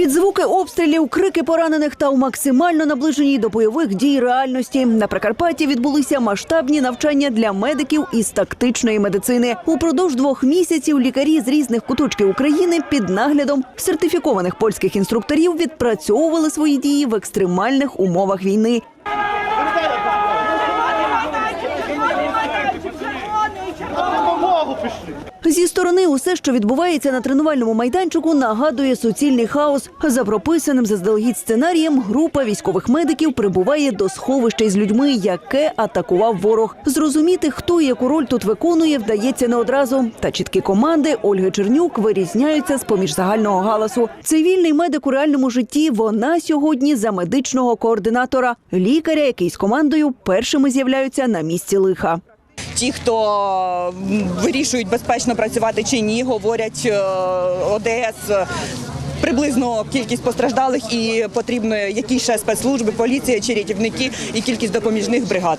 Під звуки обстрілів, крики поранених та у максимально наближеній до бойових дій реальності на Прикарпатті відбулися масштабні навчання для медиків із тактичної медицини. Упродовж двох місяців лікарі з різних куточків України під наглядом сертифікованих польських інструкторів відпрацьовували свої дії в екстремальних умовах війни. Зі сторони усе, що відбувається на тренувальному майданчику, нагадує суцільний хаос. За прописаним заздалегідь сценарієм, група військових медиків прибуває до сховища із людьми, яке атакував ворог. Зрозуміти, хто яку роль тут виконує, вдається не одразу. Та чіткі команди Ольги Чернюк вирізняються з поміж загального галасу. Цивільний медик у реальному житті. Вона сьогодні за медичного координатора, лікаря, який з командою першими з'являються на місці лиха. Ті, хто вирішують безпечно працювати чи ні, говорять е, ОДС. е, Приблизно кількість постраждалих і потрібно які ще спецслужби, поліція чи рятівники і кількість допоміжних бригад.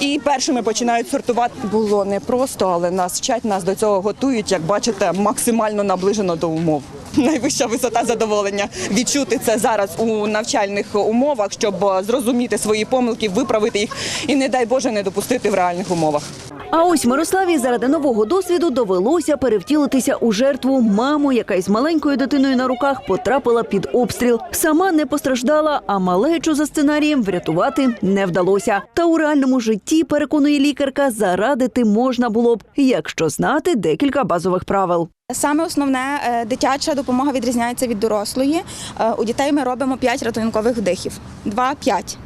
І першими починають сортувати. Було непросто, але нас вчать, нас до цього готують, як бачите, максимально наближено до умов. Найвища висота задоволення відчути це зараз у навчальних умовах, щоб е, зрозуміти свої помилки, виправити їх і, не дай Боже, не допустити в реальних умовах. А ось Мирославі заради нового досвіду довелося перевтілитися у жертву маму, яка із маленькою дитиною на руках потрапила під обстріл. Сама не постраждала, а малечу за сценарієм врятувати не вдалося. Та у реальному житті, переконує лікарка, зарадити можна було б, якщо знати декілька базових правил. Саме основне е, дитяча допомога відрізняється від дорослої. Е, У дітей ми робимо 5 рятункових вдихів. 2-5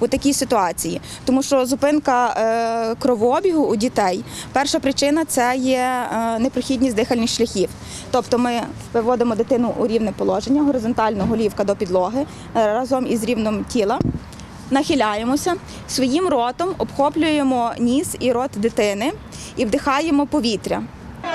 у такій ситуації. Тому що зупинка е, кровообігу у дітей, перша причина це є е, непрохідність дихальних шляхів. Тобто ми виводимо дитину у рівне положення, горизонтально голівка до підлоги е, разом із рівнем тіла. Нахиляємося, своїм ротом обхоплюємо ніс і рот дитини і вдихаємо повітря.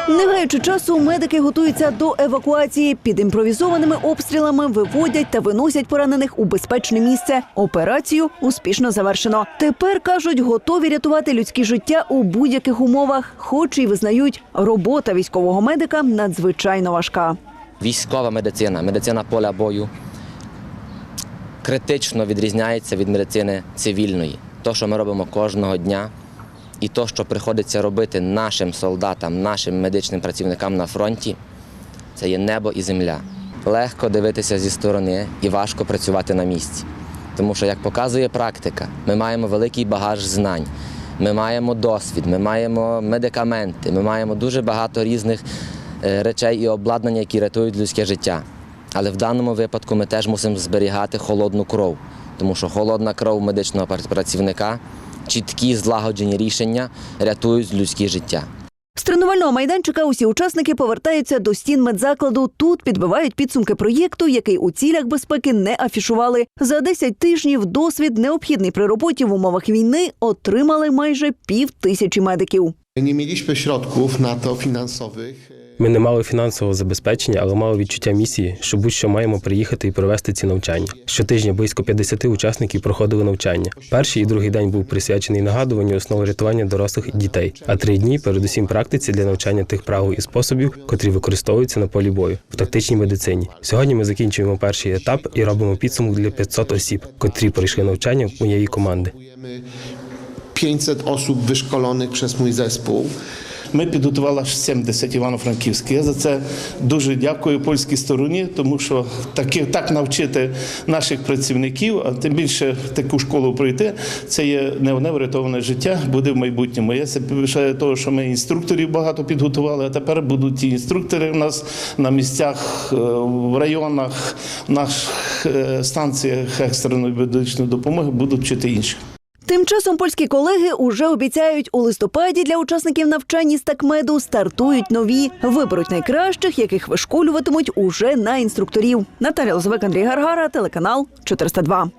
Не гаючи часу, медики готуються до евакуації. Під імпровізованими обстрілами виводять та виносять поранених у безпечне місце. Операцію успішно завершено. Тепер кажуть, готові рятувати людське життя у будь-яких умовах, хоч і визнають, робота військового медика надзвичайно важка. Військова медицина, медицина поля бою критично відрізняється від медицини цивільної. То, що ми робимо кожного дня, і то, що приходиться робити нашим солдатам, нашим медичним працівникам на фронті, це є небо і земля. Легко дивитися зі сторони і важко працювати на місці. Тому що, як показує практика, ми маємо великий багаж знань, ми маємо досвід, ми маємо медикаменти, ми маємо дуже багато різних е, речей і обладнання, які рятують людське життя. Але в даному випадку ми теж мусимо зберігати холодну кров, тому що холодна кров медичного працівника, чіткі злагоджені рішення рятують людське життя. З тренувального майданчика усі учасники повертаються до стін медзакладу. Тут підбивають підсумки проєкту, який у цілях безпеки не афішували. За 10 тижнів досвід, необхідний при роботі в умовах війни, отримали майже пів тисячі медиків. Nie mieliśmy środków na to finansowych. Ми не мали фінансового забезпечення, але мали відчуття місії, що будь-що маємо приїхати і провести ці навчання. Щотижня близько 50 учасників проходили навчання. Перший і другий день був присвячений нагадуванню основ рятування дорослих і дітей, а три дні передусім практиці для навчання тих правил і способів, котрі використовуються на полі бою в тактичній медицині. Сьогодні ми закінчуємо перший етап і робимо підсумок для 500 осіб, котрі пройшли навчання моєї команди. Potrzebujemy 500 osób wyszkolonych przez mój zespół. Ми підготували аж 70 івано-франківських. Я за це дуже дякую польській стороні, тому що таки, так навчити наших працівників, а тим більше таку школу пройти, це є не врятоване життя, буде в майбутньому. Я це пишаю того, що ми інструкторів багато підготували, а тепер будуть ті інструктори у нас на місцях, е, в районах, в наших е, станціях екстреної медичної допомоги будуть вчити інших. Тим часом польські колеги уже обіцяють у листопаді для учасників навчань із такмеду стартують нові, виберуть найкращих, яких вишколюватимуть уже на інструкторів. Наталя Лозовик, Андрій Гаргара, телеканал 402.